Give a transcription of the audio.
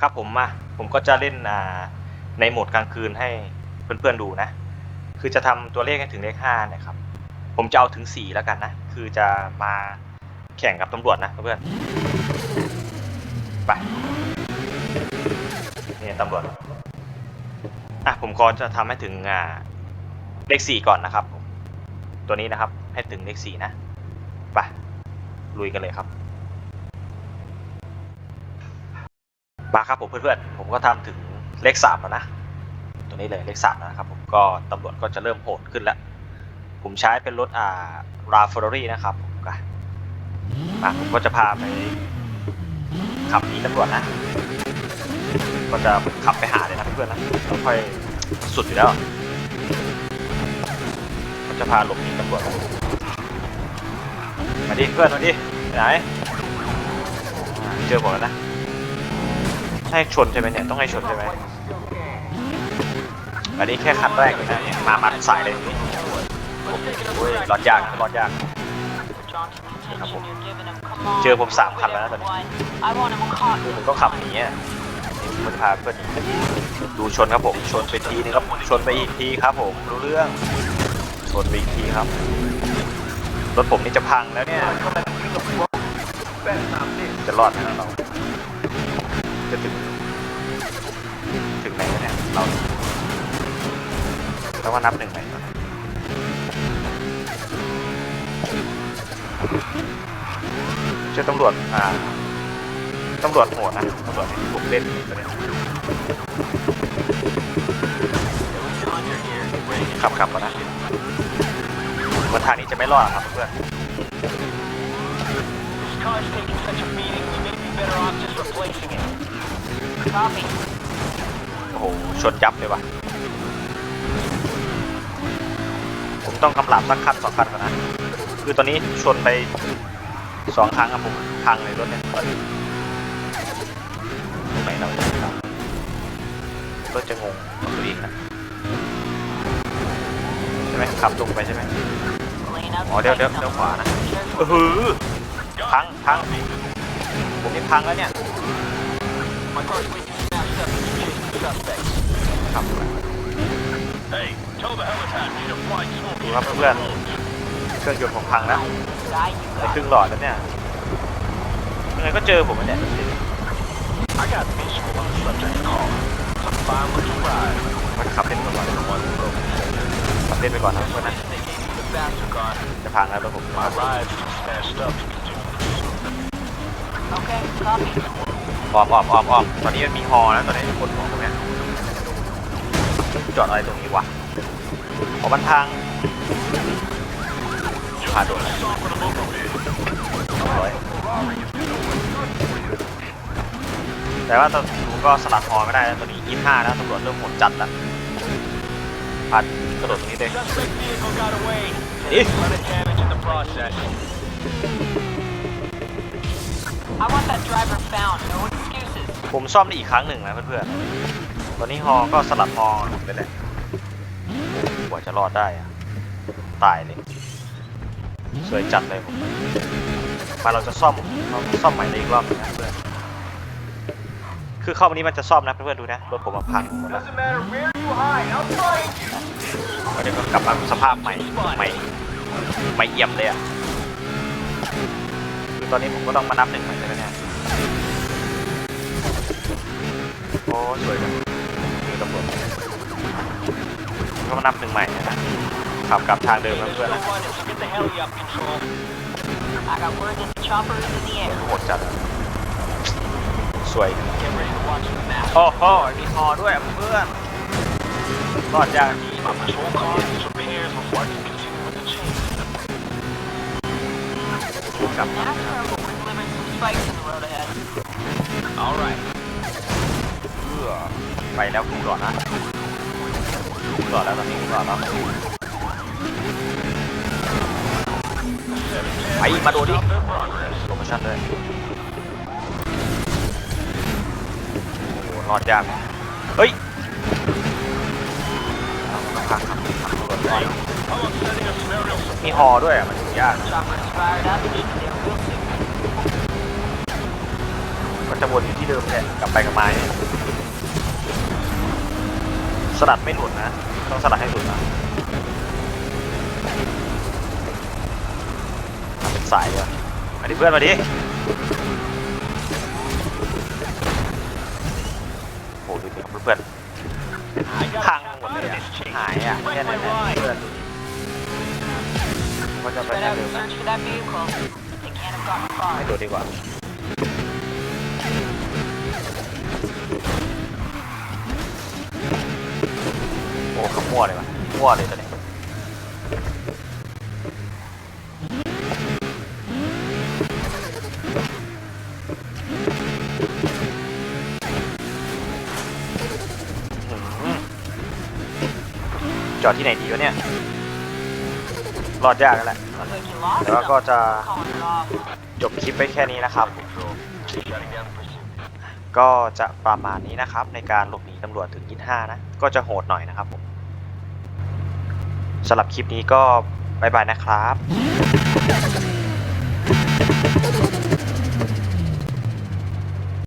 ครับผมมาผมก็จะเล่นอ่าในโหมดกลางคืนให้เพื่อนๆดูนะ คือจะทำตัวเลขให้ถึงเลขห้านะครับ ผมจะเอาถึงสี่แล้วกันนะ คือจะมาแข่งกับตำรวจนะเพื่อนไปนี่ตำรวจอะผมก็จะทำให้ถึงอ่าเลขสี่ก่อนนะครับผมตัวนี้นะครับให้ถึงเลขสี่นะไปลุยกันเลยครับ มาครับผมเพื่อนๆ ผมก็ทำถึงเลขสามแล้วนะ ตัวนี้เลยเลขสามนะครับผมก็ตำรวจก็จะเริ่มโหดขึ้นแล้ว ผมใช้เป็นรถอ่าราฟอร์รี่นะครับผมก็มาผมก็จะพาไปขับหนีตำรวจนะ ก็จะขับไปหาเลยนะเพื่อนๆนะต้องค่อยสุดอยู่แล้วก็จะพาหลบหนีตำรวจมาดิเพื่อนมาดิไปไหนเจอผมแล้วนะ ให้ชนใช่ไหมเนี่ยต้องให้ชนใช่ไหมอันนี้แค่คันแรกเลยนะเนี่ยมามาสายเลยโอ้ยรอดยากรอดยากครับผมเจอผมสามคันแล้วนะตอนนี้คือผมก็ขับหนีอะมจะพาเพื่อนดูชนครับผมชนไปทีนึงครับชนไปอีกทีครับผมรู้เรื่องชนไปอีกทีครับรถผมนี่จะพังแล้วเนี่ยจะรอดไหมเรา จะถึงถึงไหนแล้วเนี่ยเราแล้วว่านับหนึ่งไหมเจอตำรวจอ่าตำรวจโหดนะตำรวจที่ผมเล่นตัวเนี้ยขับขับก่อนนะวันทางนี้จะไม่รอดครับเพื่อน This car's taking such a beating, we may be better off just replacing it. โอ้โหชนยับเลยว่ะ ผมต้องกำลับสักคันสองคันก่อนนะ คือตอนนี้ชนไปสองครั้งครับผมพังเลยรถเนี่ยตอนนี้ตรงไหนเราจะขับรถจะงงตัวเองนะใช่ไหมขับตรงไปใช่ไหมอ๋อเดี๋ยวเดี๋ยวเดี๋ยวขวานะเออหือพังพังผมนี่พังแล้วเนี่ย ขับ Hey, tell the helipad we need a flight ดูครับเพื่อนเครื่องยนต์ผมพังแล้ว Guy, ไปครึ่งหลอดแล้วเนี่ยยังไงก็เจอผมอะเนี่ย I got visual on the subject call. It's a fine looking ride. มันขับเล่นไปก่อนขับเล่นไปก่อนนะเพื่อนนะ They gave me the faster car. จะพังแล้วรถผม My ride's too smashed up to continue cruising. Okay, copy. ออมออมออมออมตอนนี้มันมีฮอแล้วตอนนี้มีคนของตรงเนี้ยจอดอะไรตรงนี้วะขอมันพังพาโดนแล้วร้อยแต่ว่าตอนนี้ก็สลัดฮอไม่ได้แล้วตอนนี้ยี่ห้าแล้วตำรวจเริ่มโหดจัดละพัดกระโดดตรงนี้เลย Suspect ผมซ่อมได้อีกครั้งหนึ่งนะเพื่อนๆตอนนี้ฮอก็สลัดฮอหลุดไปเลยกว่าจะรอดได้อะตายเลยสวยจัดเลยผมมาเราจะซ่อมเราซ่อมใหม่ได้อีกรอบนึงนะเพื่อนคือเข้าวันนี้มันจะซ่อมนะเพื่อนๆดูนะรถผมมาพังหมดแล้วเดี๋ยวก็กลับมาสภาพใหม่ใหม่ใหม่เอี่ยมเลยอะคือตอนนี้ผมก็ต้องมานับหนึ่งใหม่ใช่ไหมเนี่ย สวยจังมีตำรวจก็มานับหนึ่งใหม่นะขับกลับทางเดิมแล้ว There's เพื่อน no นะ running, so get the heli up control. I got word that the chopper is in the air. โหดจัดอะสวย Get ready to watch the map. โอ้โหมีฮอด้วยอะเพื่อน รอดยาก My patrol car needs repairs before I can continue with the chase. กลับ NASCAR will be delivering some spikes in the road ahead. ไปแล้วครึ่งหลอดนะครึ่งหลอดแล้วตอนนี้ครึ่งหลอดแล้วไปมาโดนดิโปรโมชั่นด้วยโอ้โหรอดยากเฮ้ยต้องพังครับพังรวจก่อนมีฮอด้วยมันอยู่ยากก็จะวนอยู่ที่เดิมแหละกลับไปกับไมาเนี่ย สลัดไม่หลุดนะ ต้องสลัดให้หลุดนะทำเป็นสายเลยมาดิเพื่อนมาดิโอ้ดูดิเพื่อน I got ๆพัง a หมดเลย of อะ this chase. หายอะแค่นั้นแหละเพื่อนก็จะไป Spread ทาง out เดิ and มนะ search for that vehicle. They can't have gotten far. ให้ดูดีกว่า มั่วเลยว่ะมั่วเลยตอนนี้อื้อหือจอดที่ไหนดีวะเนี่ย รอดยากแล้วแหละ Looks like you lost แต่ว่าก็ them. จะ Calling it off. จบคลิปไปแค่นี้นะครับ Shutting down pursuit. ก็จะประมาณนี้นะครับ ในการหลบหนีตำรวจถึง25นะ ก็จะโหดหน่อยนะครับผม สำหรับคลิปนี้ก็บายบายนะครับ